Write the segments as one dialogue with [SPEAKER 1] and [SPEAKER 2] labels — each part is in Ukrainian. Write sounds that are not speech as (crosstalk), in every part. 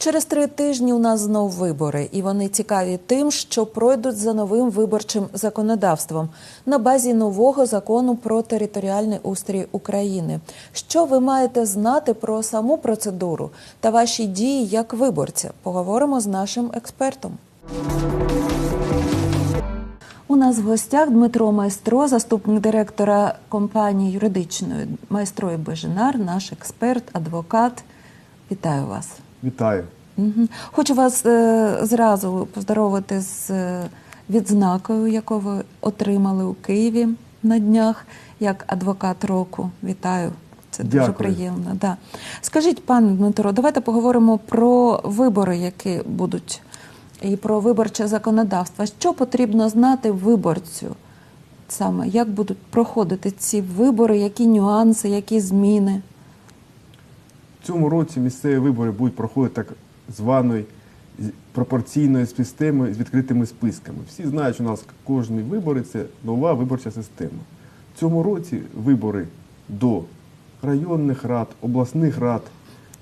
[SPEAKER 1] Через три тижні у нас знов вибори, і вони цікаві тим, що пройдуть за новим виборчим законодавством на базі нового закону про територіальний устрій України. Що ви маєте знати про саму процедуру та ваші дії як виборця? Поговоримо з нашим експертом. У нас в гостях Дмитро Майстро, заступник директора компанії юридичної Майстро і Бежинар, наш експерт, адвокат. Вітаю вас.
[SPEAKER 2] Вітаю.
[SPEAKER 1] Мгм. Хочу вас е, зразу поздоровити з е, відзнакою, яку ви отримали у Києві на днях як адвокат року. Вітаю. Це дуже
[SPEAKER 2] Дякую.
[SPEAKER 1] приємно. Да. Скажіть, пане Дмитро, давайте поговоримо про вибори, які будуть, і про виборче законодавство. Що потрібно знати виборцю? Саме як будуть проходити ці вибори, які нюанси, які зміни?
[SPEAKER 2] Цьому році місцеві вибори будуть проходити так званою з- пропорційною системою з відкритими списками. Всі знають, що у нас кожні вибори це нова виборча система. В цьому році вибори до районних рад, обласних рад,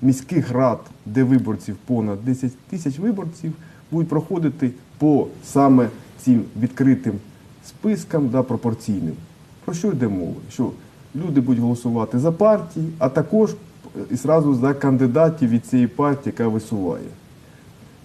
[SPEAKER 2] міських рад, де виборців понад 10 тисяч виборців, будуть проходити по саме цим відкритим спискам да, пропорційним. Про що йде мова? Що люди будуть голосувати за партії, а також і зразу за кандидатів від цієї партії, яка висуває.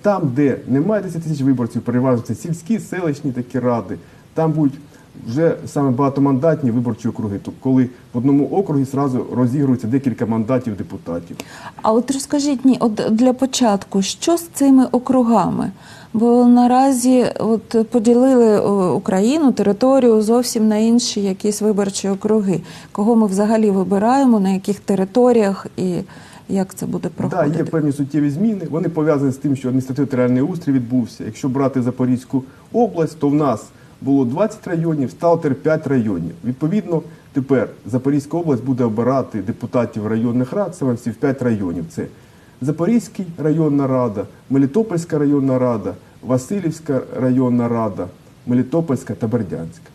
[SPEAKER 2] Там, де немає 10 тисяч виборців, переважно це сільські, селищні такі ради, там будуть вже саме багатомандатні виборчі округи, тобто коли в одному округі зразу розігрується декілька мандатів депутатів.
[SPEAKER 1] А от розкажіть ні, от для початку, що з цими округами? Бо наразі от поділили Україну, територію зовсім на інші якісь виборчі округи. Кого ми взагалі вибираємо, на яких територіях і як це буде
[SPEAKER 2] Так,
[SPEAKER 1] проходити?
[SPEAKER 2] є певні суттєві зміни. Вони пов'язані з тим, що адміністративно-територіальний устрій відбувся. Якщо брати Запорізьку область, то в нас було 20 районів, стало тепер 5 районів. Відповідно, тепер Запорізька область буде обирати депутатів районних рад саме всі в 5 районів. Це Запорізький районна рада, Мелітопольська районна рада, Васильівська районна рада, Мелітопольська та Бердянська.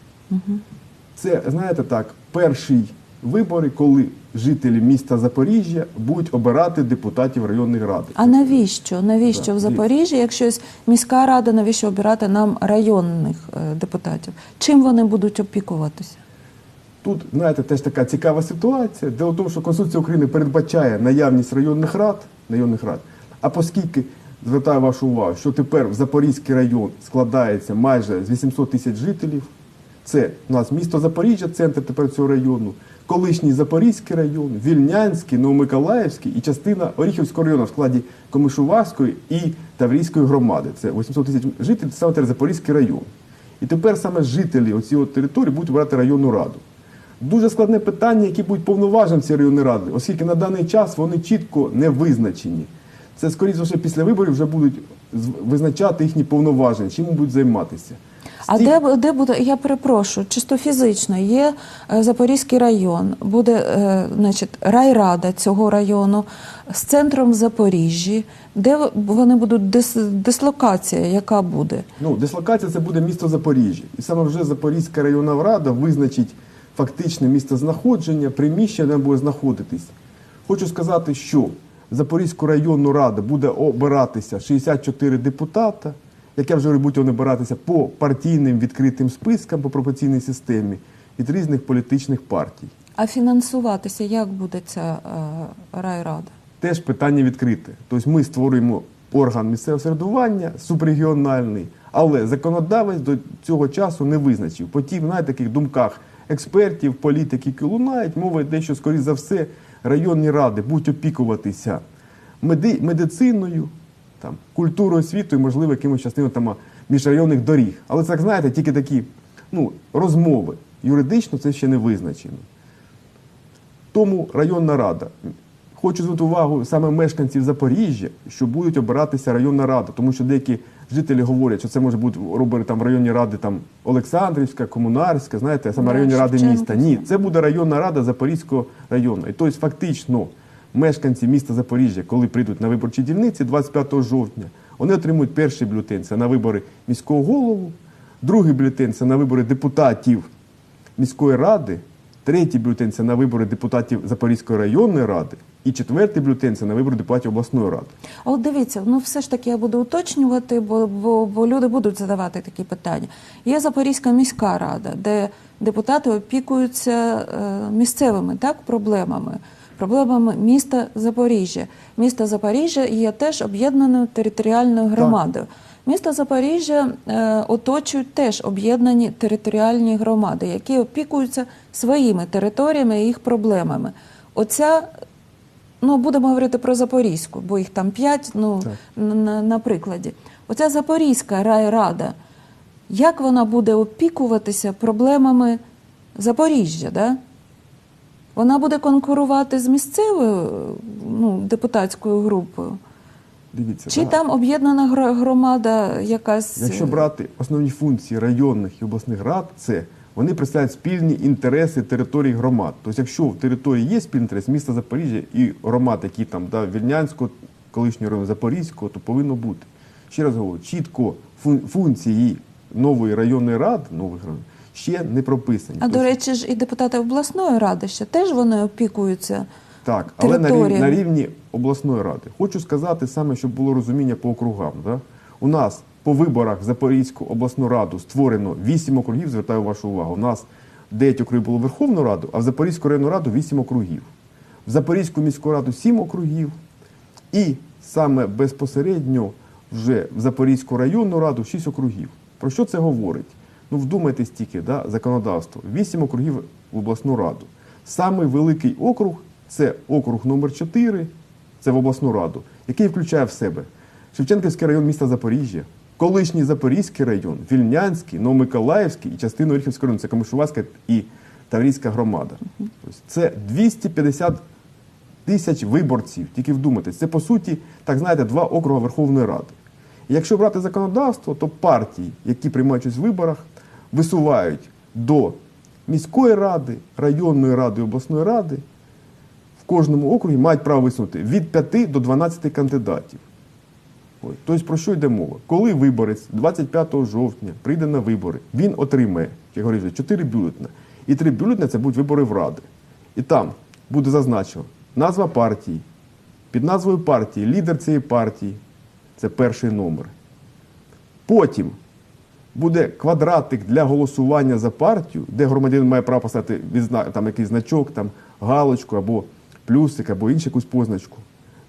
[SPEAKER 2] Це, знаєте так, перші вибори, коли жителі міста Запоріжжя будуть обирати депутатів районних рад.
[SPEAKER 1] А навіщо? Навіщо
[SPEAKER 2] Так,
[SPEAKER 1] в Запоріжжі, якщо міська рада, навіщо обирати нам районних е, депутатів? Чим вони будуть опікуватися?
[SPEAKER 2] Тут, знаєте, теж така цікава ситуація. Дело в тому, що Конституція України передбачає наявність районних рад, районних рад. А оскільки звертаю вашу увагу, що тепер в Запорізький район складається майже з 800 тисяч жителів. Це у нас місто Запоріжжя, центр тепер цього району, колишній Запорізький район, Вільнянський, Новомиколаївський і частина Оріхівського району в складі Комишувацької і Таврійської громади. Це 800 тисяч жителів, це саме тепер Запорізький район. І тепер саме жителі оцієї території будуть брати районну раду. Дуже складне питання, які будуть повноважені цієї районної ради, оскільки на даний час вони чітко не визначені. Це, скоріше після виборів вже будуть визначати їхні повноваження, чим будуть займатися.
[SPEAKER 1] А де, де буде, я перепрошую, чисто фізично є е, Запорізький район, буде е, значить, райрада цього району з центром Запоріжжі, де вони будуть дис, дислокація, яка буде?
[SPEAKER 2] Ну, дислокація це буде місто Запоріжжя. І саме вже Запорізька районна рада визначить фактичне місце знаходження, приміщення, де буде знаходитись. Хочу сказати, що Запорізьку районну раду буде обиратися 64 депутата, як я вже будуть вони обиратися по партійним відкритим спискам, по пропорційній системі від різних політичних партій.
[SPEAKER 1] А фінансуватися як буде ця е, райрада?
[SPEAKER 2] теж питання відкрите. Тобто ми створюємо орган місцевого самоврядування субрегіональний, але законодавець до цього часу не визначив. По тим, знаєте, таких думках експертів, політиків, які лунають, мова йде, що, скоріш за все, районні ради будуть опікуватися меди- медициною, там, культурою освітою, і, можливо, якимось частиною там, міжрайонних доріг. Але це, як знаєте, тільки такі ну, розмови. Юридично це ще не визначено. Тому районна рада. Хочу звернути увагу саме мешканців Запоріжжя, що будуть обиратися районна рада, тому що деякі жителі говорять, що це може бути робити там районні ради там Олександрівська, Комунарська, знаєте, саме районні ради міста. Ні, це буде районна рада Запорізького району. І тобто, фактично, мешканці міста Запоріжжя, коли прийдуть на виборчі дільниці 25 жовтня, вони отримують перший бюлетень це на вибори міського голову, другий бюлетень це на вибори депутатів міської ради, Третій бюлетень це на вибори депутатів Запорізької районної ради. І четвертий бюлетень це на вибори депутатів обласної ради.
[SPEAKER 1] От дивіться, ну все ж таки я буду уточнювати, бо, бо, бо люди будуть задавати такі питання. Є Запорізька міська рада, де депутати опікуються е, місцевими так, проблемами, проблемами міста Запоріжжя. Місто Запоріжжя є теж об'єднаною територіальною громадою. Місто Запоріжжя е, оточують теж об'єднані територіальні громади, які опікуються своїми територіями і їх проблемами. Оця Ну, будемо говорити про Запорізьку, бо їх там п'ять, ну, на, на, на прикладі. Оця Запорізька райрада, як вона буде опікуватися проблемами Запоріжжя, да? Вона буде конкурувати з місцевою ну, депутатською групою?
[SPEAKER 2] Дивіться,
[SPEAKER 1] Чи
[SPEAKER 2] да.
[SPEAKER 1] там об'єднана громада якась?
[SPEAKER 2] Якщо брати основні функції районних і обласних рад, це вони представляють спільні інтереси територій громад. Тобто, якщо в території є спільний інтерес міста Запоріжжя і громад, які там да, Вільнянського, колишнього району Запорізького, то повинно бути. Ще раз говорю, чітко функції нової районної ради, нових районів, ще не прописані.
[SPEAKER 1] А до
[SPEAKER 2] Тобто,
[SPEAKER 1] речі ж і депутати обласної ради ще теж вони опікуються.
[SPEAKER 2] Так, але на рівні, на рівні обласної ради. Хочу сказати саме, щоб було розуміння по округам. Да? У нас по виборах в Запорізьку обласну раду створено 8 округів, звертаю вашу увагу. У нас 9 округів було Верховну Раду, а в Запорізьку районну раду 8 округів. В Запорізьку міську раду 7 округів. І саме безпосередньо вже в Запорізьку районну раду 6 округів. Про що це говорить? Ну, вдумайтесь тільки, да, законодавство. 8 округів в обласну раду. Самий великий округ це округ номер 4 це в обласну раду, який включає в себе Шевченківський район міста Запоріжжя, колишній Запорізький район, Вільнянський, Новомиколаївський і частину Оріхівського району, це Камишувацька і Таврійська громада. Тобто це 250 тисяч виборців, тільки вдумайтесь. Це по суті, так знаєте, два округи Верховної Ради. І якщо брати законодавство, то партії, які приймають участь в виборах, висувають до міської ради, районної ради обласної ради в кожному округі мають право висунути від 5 до 12 кандидатів. Тобто про що йде мова? Коли виборець 25 жовтня прийде на вибори, він отримає, як говорю, 4 бюлетня. І 3 бюлетня це будуть вибори в Ради. І там буде зазначено назва партії, під назвою партії, лідер цієї партії це перший номер. Потім буде квадратик для голосування за партію, де громадянин має право поставити відзна... там якийсь значок, там галочку або плюсик, або іншу якусь позначку.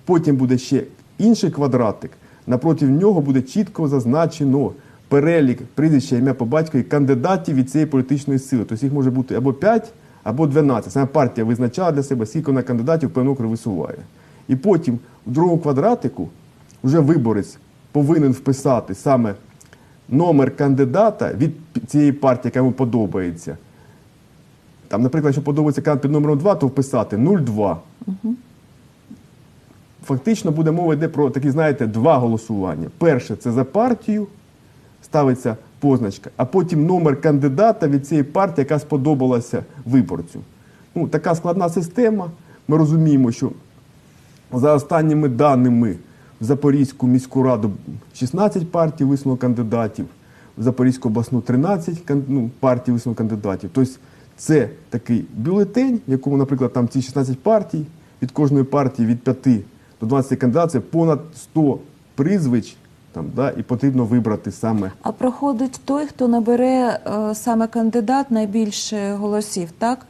[SPEAKER 2] Потім буде ще інший квадратик. Напроти нього буде чітко зазначено перелік прізвища ім'я по батькові кандидатів від цієї політичної сили. Тобто їх може бути або 5, або 12. Саме партія визначала для себе, скільки вона кандидатів певно висуває. І потім в другому квадратику вже виборець повинен вписати саме номер кандидата від цієї партії, яка йому подобається. Там, наприклад, якщо подобається кандидат під номером 2, то вписати 02. Фактично буде мова йде про такі, знаєте, два голосування. Перше це за партію, ставиться позначка, а потім номер кандидата від цієї партії, яка сподобалася виборцю. Ну, така складна система. Ми розуміємо, що за останніми даними в Запорізьку міську раду 16 партій висунуло кандидатів, в Запорізьку обласну 13 кан- ну, партій висунуло кандидатів. Тобто це такий бюлетень, в якому, наприклад, там ці 16 партій, від кожної партії від 5 до 12 кандидатів, це понад 100 прізвищ, там, да, і потрібно вибрати саме.
[SPEAKER 1] А проходить той, хто набере е, саме кандидат найбільше голосів, так?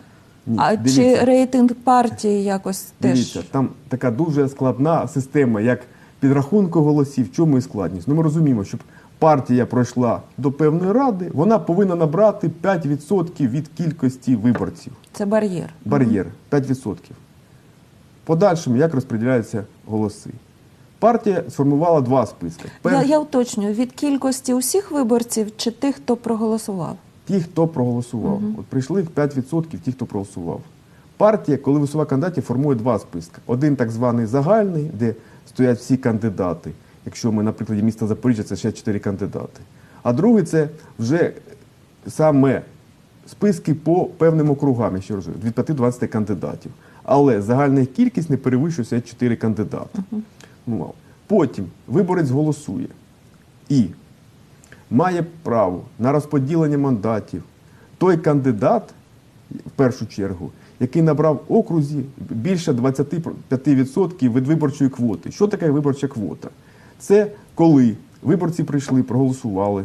[SPEAKER 2] Ні,
[SPEAKER 1] а
[SPEAKER 2] дивіться.
[SPEAKER 1] чи рейтинг партії якось теж?
[SPEAKER 2] Дивіться, там така дуже складна система, як підрахунку голосів, в чому і складність. Ну, ми розуміємо, щоб партія пройшла до певної ради, вона повинна набрати 5% від кількості виборців.
[SPEAKER 1] Це бар'єр.
[SPEAKER 2] Бар'єр 5%. Подальшому, як розподіляються голоси. Партія сформувала два списки.
[SPEAKER 1] Я, я уточнюю, від кількості усіх виборців чи тих, хто проголосував?
[SPEAKER 2] ті, хто проголосував. От прийшли 5% ті, хто проголосував. Партія, коли висуває кандидатів, формує два списки. Один так званий загальний, де стоять всі кандидати. Якщо ми, наприклад, міста Запоріжжя, це ще 4 кандидати. А другий це вже саме списки по певним округам, якщо розумію, від 5 до 12 кандидатів. Але загальна кількість не перевищує 4 кандидати. Ну, потім виборець голосує. І має право на розподілення мандатів той кандидат, в першу чергу, який набрав окрузі більше 25% від виборчої квоти. Що таке виборча квота? Це коли виборці прийшли, проголосували.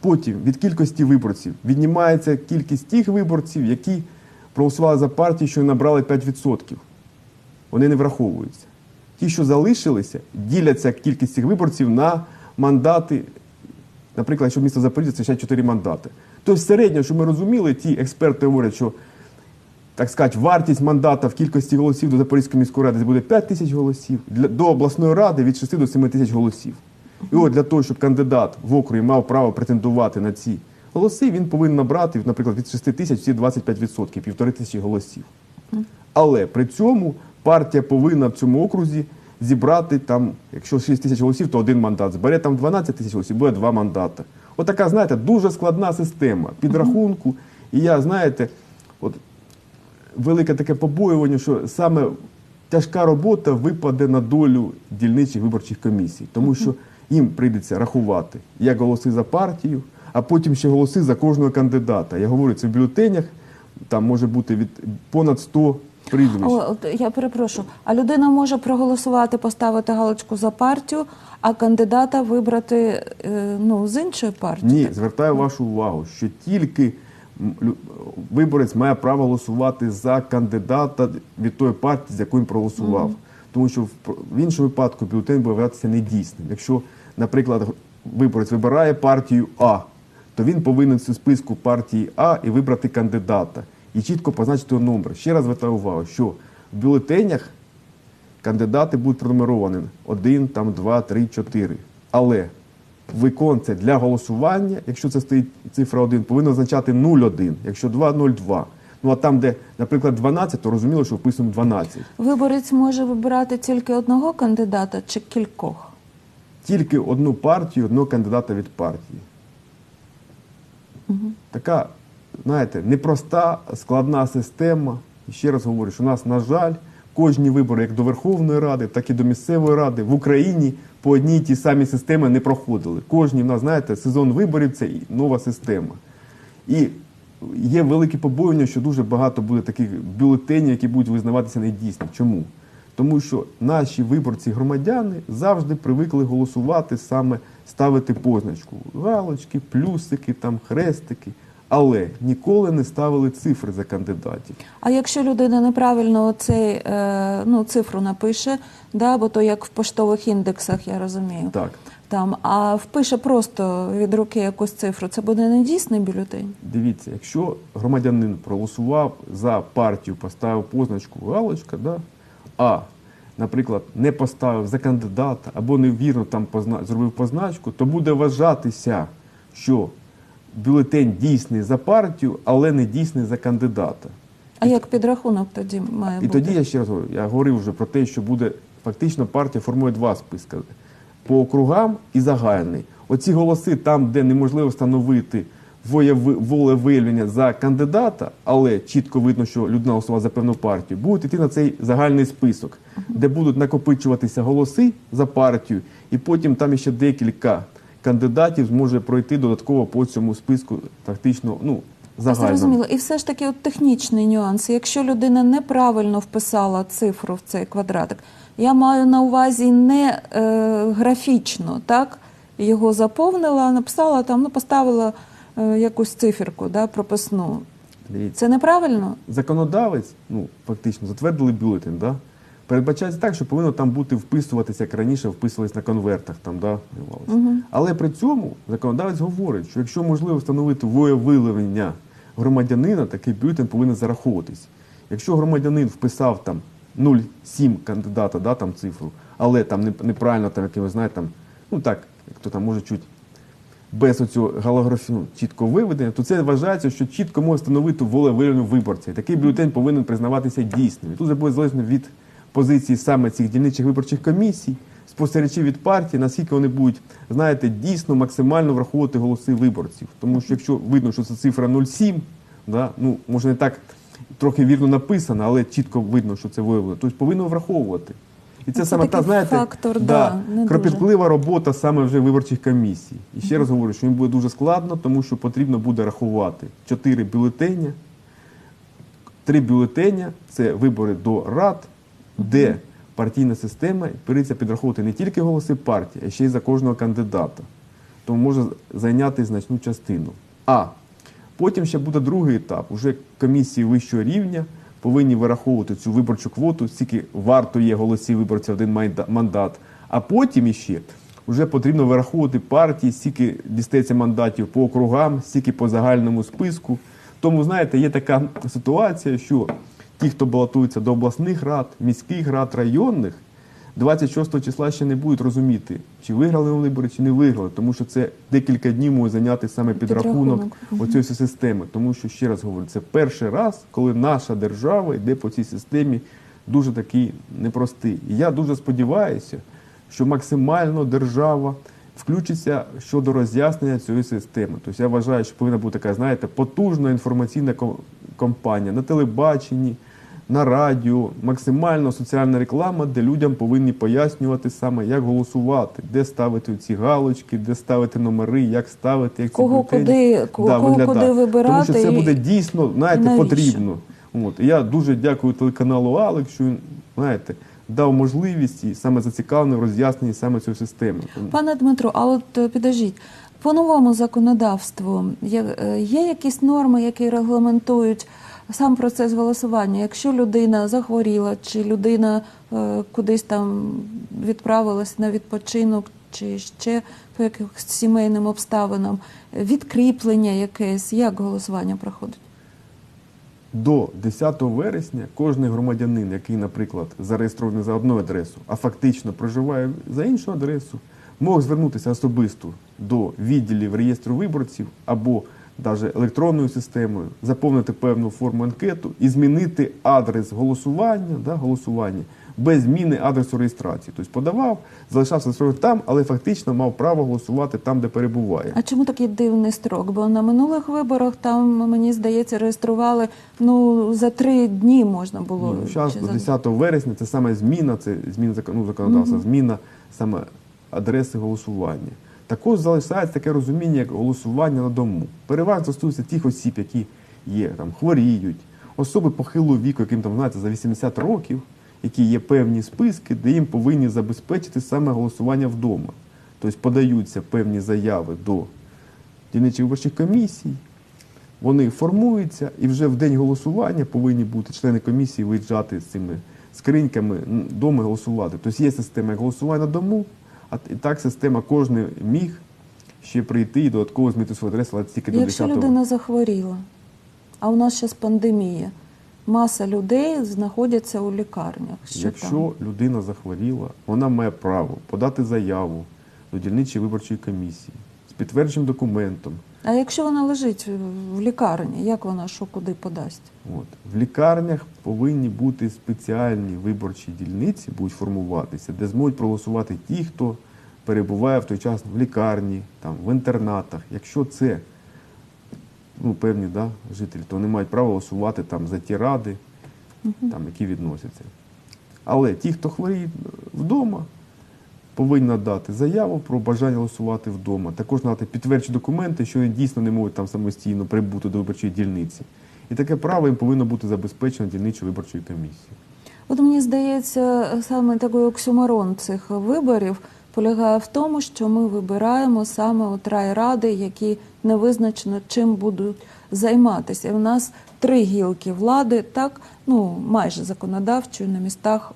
[SPEAKER 2] Потім від кількості виборців віднімається кількість тих виборців, які проголосували за партію, що набрали 5%. Вони не враховуються. Ті, що залишилися, діляться кількість цих виборців на мандати. Наприклад, якщо місто Запоріжжя, це ще 4 мандати. Тобто, середньо, що ми розуміли, ті експерти говорять, що так сказати, вартість мандата в кількості голосів до Запорізької міської ради буде 5 тисяч голосів, для, до обласної ради від 6 до 7 тисяч голосів. І от для того, щоб кандидат в округі мав право претендувати на ці голоси, він повинен набрати, наприклад, від 6 тисяч всі 25%, півтори тисячі голосів. Але при цьому партія повинна в цьому окрузі зібрати там, якщо 6 тисяч голосів, то один мандат. Збере там 12 тисяч голосів, буде два мандати. Отака, знаєте, дуже складна система підрахунку. І я, знаєте, от велике таке побоювання, що саме тяжка робота випаде на долю дільничих виборчих комісій, тому що їм прийдеться рахувати як голоси за партію, а потім ще голоси за кожного кандидата. Я говорю, це в бюлетенях там може бути від понад 100 прізвищ.
[SPEAKER 1] О, я перепрошую. А людина може проголосувати, поставити галочку за партію, а кандидата вибрати е, ну, з іншої партії.
[SPEAKER 2] Ні, звертаю вашу увагу, що тільки виборець має право голосувати за кандидата від тої партії, з якою він проголосував. Тому що в, іншому випадку бюлетень буде вважатися недійсним. Якщо, наприклад, виборець вибирає партію А, то він повинен цю списку партії А і вибрати кандидата. І чітко позначити його номер. Ще раз звертаю увагу, що в бюлетенях кандидати будуть пронумеровані 1, там, 2, 3, 4. Але виконце для голосування, якщо це стоїть цифра 1, повинно означати 0,1, якщо 2, 0,2. Ну а там, де, наприклад, 12, то розуміло, що вписано 12.
[SPEAKER 1] Виборець може вибирати тільки одного кандидата чи кількох.
[SPEAKER 2] Тільки одну партію, одного кандидата від партії. Така, знаєте, непроста, складна система. І ще раз говорю, що у нас, на жаль, кожні вибори, як до Верховної Ради, так і до місцевої ради в Україні по одній і тій самій системі не проходили. Кожні в нас, знаєте, сезон виборів це нова система. І є велике побоювання, що дуже багато буде таких бюлетенів, які будуть визнаватися недійсними. Чому? Тому що наші виборці громадяни завжди привикли голосувати саме ставити позначку. Галочки, плюсики, там, хрестики. Але ніколи не ставили цифри за кандидатів.
[SPEAKER 1] А якщо людина неправильно оцей, е, ну, цифру напише, да, бо то як в поштових індексах, я розумію.
[SPEAKER 2] Так.
[SPEAKER 1] Там, а впише просто від руки якусь цифру, це буде недійсний бюлетень?
[SPEAKER 2] Дивіться, якщо громадянин проголосував за партію, поставив позначку галочка, да, а, наприклад, не поставив за кандидата або невірно там позна... зробив позначку, то буде вважатися, що бюлетень дійсний за партію, але не дійсний за кандидата.
[SPEAKER 1] А як підрахунок тоді має
[SPEAKER 2] І
[SPEAKER 1] бути?
[SPEAKER 2] тоді я ще раз говорю, я говорив вже про те, що буде фактично партія формує два списки по округам і загальний. Оці голоси там, де неможливо встановити волевиявлення за кандидата, але чітко видно, що людина голосувала за певну партію, будуть йти на цей загальний список, де будуть накопичуватися голоси за партію, і потім там ще декілька кандидатів зможе пройти додатково по цьому списку, фактично, ну, загально.
[SPEAKER 1] Зрозуміло. І все ж таки от технічний нюанс. Якщо людина неправильно вписала цифру в цей квадратик, я маю на увазі не е, графічно, так? Його заповнила, написала там, ну поставила е, якусь циферку, да, прописну.
[SPEAKER 2] Дивіться.
[SPEAKER 1] Це неправильно?
[SPEAKER 2] законодавець, ну фактично, затвердили бюлетень, да? Передбачається так, що повинно там бути вписуватися, як раніше вписувались на конвертах. Там, да? виявлялося. Але при цьому законодавець говорить, що якщо можливо встановити виявлення громадянина, такий бюлетень повинен зараховуватись. Якщо громадянин вписав там 0,7 кандидата, да, там цифру, але там неправильно, там, як ви знаєте, там, ну так, як то там може чуть без оцього голографіну чітко виведення, то це вважається, що чітко може встановити волевиявлення виборця. І такий бюлетень повинен признаватися дійсним. І тут буде залежно від позиції саме цих дільничих виборчих комісій, спостерігачів від партії, наскільки вони будуть, знаєте, дійсно максимально враховувати голоси виборців. Тому що якщо видно, що це цифра 0,7, да, ну може не так трохи вірно написано, але чітко видно, що це виявлено, тобто повинно враховувати. І це,
[SPEAKER 1] Це
[SPEAKER 2] саме та, знаєте,
[SPEAKER 1] фактор, да, не дуже.
[SPEAKER 2] кропіткова робота саме вже виборчих комісій. І ще раз говорю, що їм буде дуже складно, тому що потрібно буде рахувати чотири бюлетені, три бюлетеня це вибори до рад, де партійна система береться підраховувати не тільки голоси партії, а ще й за кожного кандидата. Тому може зайняти значну частину. А потім ще буде другий етап. Уже комісії вищого рівня повинні вираховувати цю виборчу квоту, скільки варто є голосів виборця один мандат. А потім іще вже потрібно вираховувати партії, скільки дістається мандатів по округам, скільки по загальному списку. Тому, знаєте, є така ситуація, що ті, хто балотується до обласних рад, міських рад, районних, 26 числа ще не будуть розуміти, чи виграли вони вибори, чи не виграли, тому що це декілька днів може зайняти саме підрахунок
[SPEAKER 1] Підрахунок.
[SPEAKER 2] оцієї системи. Тому що, ще раз говорю, це перший раз, коли наша держава йде по цій системі дуже такий непростий. І я дуже сподіваюся, що максимально держава включиться щодо роз'яснення цієї системи. Тобто я вважаю, що повинна бути така, знаєте, потужна інформаційна ко- кампанія на телебаченні, на радіо, максимально соціальна реклама, де людям повинні пояснювати саме, як голосувати, де ставити ці галочки, де ставити номери, як ставити, як
[SPEAKER 1] Кого куди- кого
[SPEAKER 2] виглядати.
[SPEAKER 1] куди вибирати
[SPEAKER 2] Тому що це
[SPEAKER 1] і-
[SPEAKER 2] буде дійсно, знаєте,
[SPEAKER 1] навіщо?
[SPEAKER 2] потрібно. От. І я дуже дякую телеканалу Алек, що він, знаєте, дав можливість і саме зацікавлений в роз'ясненні саме цієї системи.
[SPEAKER 1] Пане Дмитро, а от е, підождіть, по новому законодавству е, є якісь норми, які регламентують сам процес голосування? Якщо людина захворіла, чи людина е, кудись там відправилась на відпочинок, чи ще по якихось сімейним обставинам, відкріплення якесь, як голосування проходить?
[SPEAKER 2] До 10 вересня кожен громадянин, який, наприклад, зареєстрований за одну адресу, а фактично проживає за іншу адресу, мог звернутися особисто до відділів реєстру виборців або навіть електронною системою, заповнити певну форму анкету і змінити адрес голосування, да, голосування без зміни адресу реєстрації. Тобто подавав, залишався там, але фактично мав право голосувати там, де перебуває.
[SPEAKER 1] А чому такий дивний строк? Бо на минулих виборах там, мені здається, реєстрували ну за три дні можна було.
[SPEAKER 2] Ну, зараз до
[SPEAKER 1] за-
[SPEAKER 2] 10 вересня це саме зміна, це зміна ну, законодавства, зміна саме адреси голосування. Також залишається таке розуміння, як голосування на дому. Переважно стосується тих осіб, які є там, хворіють, особи похилого віку, яким там знаєте, за 80 років, які є певні списки, де їм повинні забезпечити саме голосування вдома. Тобто подаються певні заяви до дільничих виборчих комісій, вони формуються і вже в день голосування повинні бути члени комісії виїжджати з цими скриньками м, дома і голосувати. Тобто є система голосування на дому, а і так система кожен міг ще прийти і додатково змінити свою адресу, але тільки до
[SPEAKER 1] Якщо
[SPEAKER 2] 10
[SPEAKER 1] людина захворіла, а у нас зараз пандемія, маса людей знаходяться у лікарнях. Що
[SPEAKER 2] Якщо
[SPEAKER 1] там?
[SPEAKER 2] людина захворіла, вона має право подати заяву до дільничої виборчої комісії з підтвердженим документом.
[SPEAKER 1] А якщо вона лежить в лікарні, як вона що куди подасть?
[SPEAKER 2] От. В лікарнях повинні бути спеціальні виборчі дільниці, будуть формуватися, де зможуть проголосувати ті, хто перебуває в той час в лікарні, там, в інтернатах. Якщо це ну, певні да, жителі, то вони мають право голосувати там, за ті ради, там, які відносяться. Але ті, хто хворіє вдома, повинні надати заяву про бажання голосувати вдома. Також надати підтверджені документи, що вони дійсно не можуть там самостійно прибути до виборчої дільниці. І таке право їм повинно бути забезпечено дільничою виборчою комісією.
[SPEAKER 1] От мені здається, саме такий оксюмарон цих виборів полягає в тому, що ми вибираємо саме от райради, які не визначено чим будуть займатися. І в нас три гілки влади, так ну майже законодавчої на містах.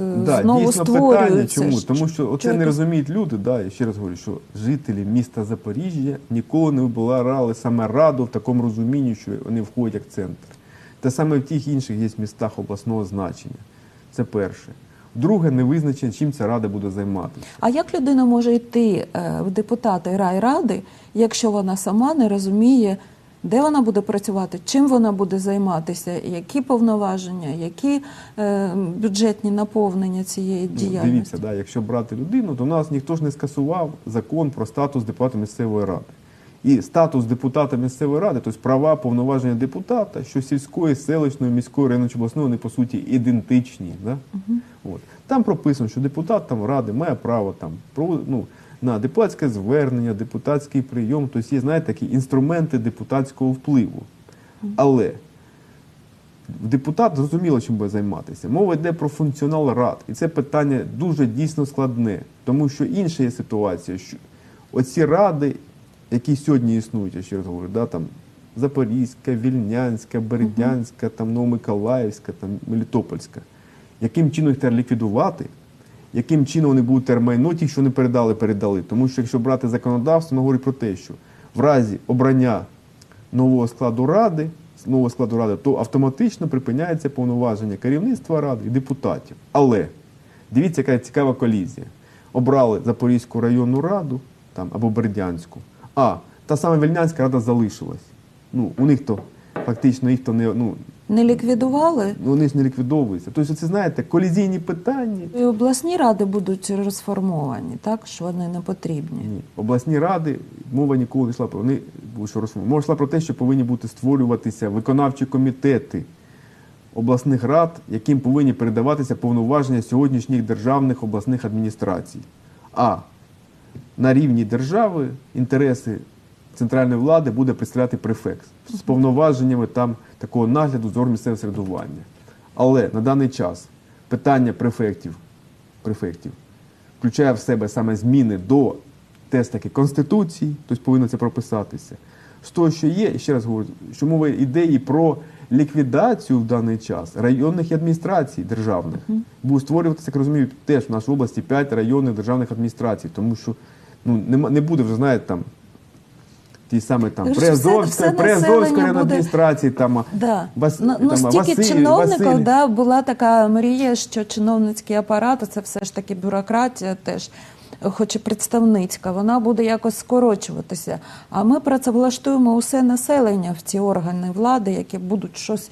[SPEAKER 1] Е,
[SPEAKER 2] Да,
[SPEAKER 1] знову
[SPEAKER 2] дійсно питання, чому? Тому що оце
[SPEAKER 1] що
[SPEAKER 2] не розуміють люди. Да, я ще раз говорю, що жителі міста Запоріжжя ніколи не вибирали саме раду в такому розумінні, що вони входять як центр. Те саме в тих інших є містах обласного значення. Це перше. Друге, не визначено, чим ця рада буде займатися.
[SPEAKER 1] А як людина може йти е, в депутати райради, якщо вона сама не розуміє, де вона буде працювати, чим вона буде займатися, які повноваження, які е, бюджетні наповнення цієї
[SPEAKER 2] Ну,
[SPEAKER 1] діяльності?
[SPEAKER 2] Дивіться, да, якщо брати людину, то нас ніхто ж не скасував закон про статус депутата місцевої ради. І статус депутата місцевої ради, тобто права повноваження депутата, що сільської, селищної, міської, районної чи обласної, вони по суті ідентичні. Да? От. Там прописано, що депутат там, ради має право там, про, ну, на депутатське звернення, депутатський прийом, тобто є, знаєте, такі інструменти депутатського впливу. Але депутат зрозуміло, чим буде займатися. Мова йде про функціонал рад. І це питання дуже дійсно складне, тому що інша є ситуація, що оці ради, які сьогодні існують, я ще раз говорю, да, там Запорізька, Вільнянська, Бердянська, там Новомиколаївська, там Мелітопольська, яким чином їх треба ліквідувати, яким чином вони будуть тепер майно, ті, що не передали, передали. Тому що якщо брати законодавство, воно говорить про те, що в разі обрання нового складу ради, нового складу ради, то автоматично припиняється повноваження керівництва ради і депутатів. Але дивіться, яка цікава колізія. Обрали Запорізьку районну раду там, або Бердянську, а та сама Вільнянська рада залишилась. Ну, у них то фактично їх то не ну,
[SPEAKER 1] Не ліквідували?
[SPEAKER 2] ну, вони ж не ліквідовуються. Тобто, це знаєте, колізійні питання.
[SPEAKER 1] І обласні ради будуть розформовані, так що вони не потрібні.
[SPEAKER 2] Ні. Обласні ради, мова ніколи не йшла про вони були що розуміли. Мова йшла про те, що повинні бути створюватися виконавчі комітети обласних рад, яким повинні передаватися повноваження сьогоднішніх державних обласних адміністрацій. А на рівні держави інтереси центральної влади буде представляти префект з повноваженнями там такого нагляду з органів місцевого середування. Але на даний час питання префектів, префектів включає в себе саме зміни до теж таки Конституції, тобто повинно це прописатися. З того, що є, ще раз говорю, що мова йде і про ліквідацію в даний час районних адміністрацій державних. Будуть створюватися, як розумію, теж в нашій області 5 районних державних адміністрацій, тому що ну, не буде вже, знаєте, там. Ті саме там
[SPEAKER 1] населення
[SPEAKER 2] районна
[SPEAKER 1] буде-
[SPEAKER 2] адміністрації, там
[SPEAKER 1] Да.
[SPEAKER 2] Вас,
[SPEAKER 1] ну, ну,
[SPEAKER 2] там,
[SPEAKER 1] стільки
[SPEAKER 2] Василь-
[SPEAKER 1] чиновників,
[SPEAKER 2] Василь-
[SPEAKER 1] да, була така мрія, що чиновницький апарат, це все ж таки бюрократія теж, хоч і представницька, вона буде якось скорочуватися. А ми працевлаштуємо усе населення в ці органи влади, які будуть щось,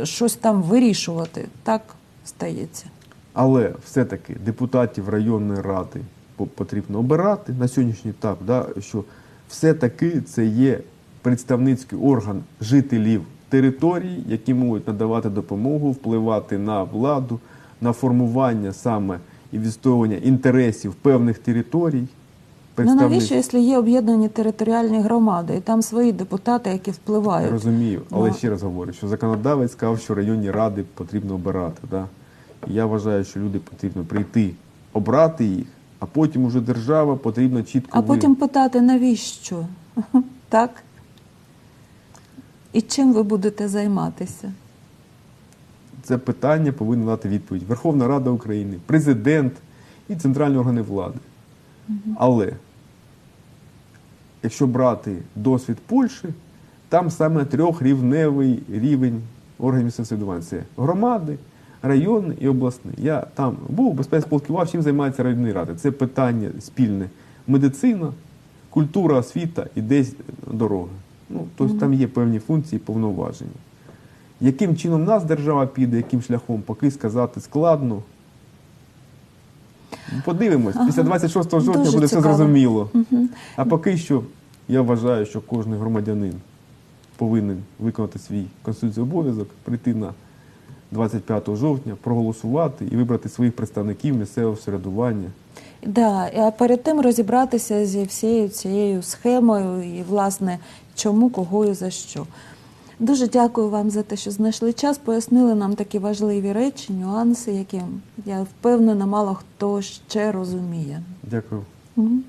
[SPEAKER 1] е, щось там вирішувати. Так стається.
[SPEAKER 2] Але все-таки депутатів районної ради по- потрібно обирати на сьогоднішній етап, да, що все-таки це є представницький орган жителів територій, які можуть надавати допомогу, впливати на владу, на формування саме і відстоювання інтересів певних територій.
[SPEAKER 1] Ну навіщо, якщо є об'єднані територіальні громади, і там свої депутати, які впливають?
[SPEAKER 2] Розумію, але
[SPEAKER 1] Ну.
[SPEAKER 2] ще раз говорю, що законодавець сказав, що районні ради потрібно обирати. Да? І я вважаю, що люди потрібно прийти, обрати їх, а потім уже держава потрібно чітко
[SPEAKER 1] А потім питати, навіщо? (laughs) Так? І чим ви будете займатися?
[SPEAKER 2] це питання повинна дати відповідь Верховна Рада України, президент і центральні органи влади. Але якщо брати досвід Польщі, там саме трьохрівневий рівень органів місцевого самоврядування. Це громади, райони і обласний. Я там був, безпеки спілкував, чим займаються районні ради. Це питання спільне медицина, культура, освіта і десь дороги. Ну, тобто там є певні функції, повноваження. Яким чином нас держава піде, яким шляхом, поки сказати складно. Подивимось, після 26 жовтня
[SPEAKER 1] Дуже
[SPEAKER 2] буде все
[SPEAKER 1] цікаво.
[SPEAKER 2] зрозуміло. А поки що я вважаю, що кожен громадянин повинен виконати свій конституційний обов'язок, прийти на 25 жовтня, проголосувати і вибрати своїх представників місцевого самоврядування.
[SPEAKER 1] Да, а перед тим розібратися зі всією цією схемою і, власне, чому, кого і за що. Дуже дякую вам за те, що знайшли час, пояснили нам такі важливі речі, нюанси, які я впевнена, мало хто ще розуміє.
[SPEAKER 2] Дякую.
[SPEAKER 1] Мгм.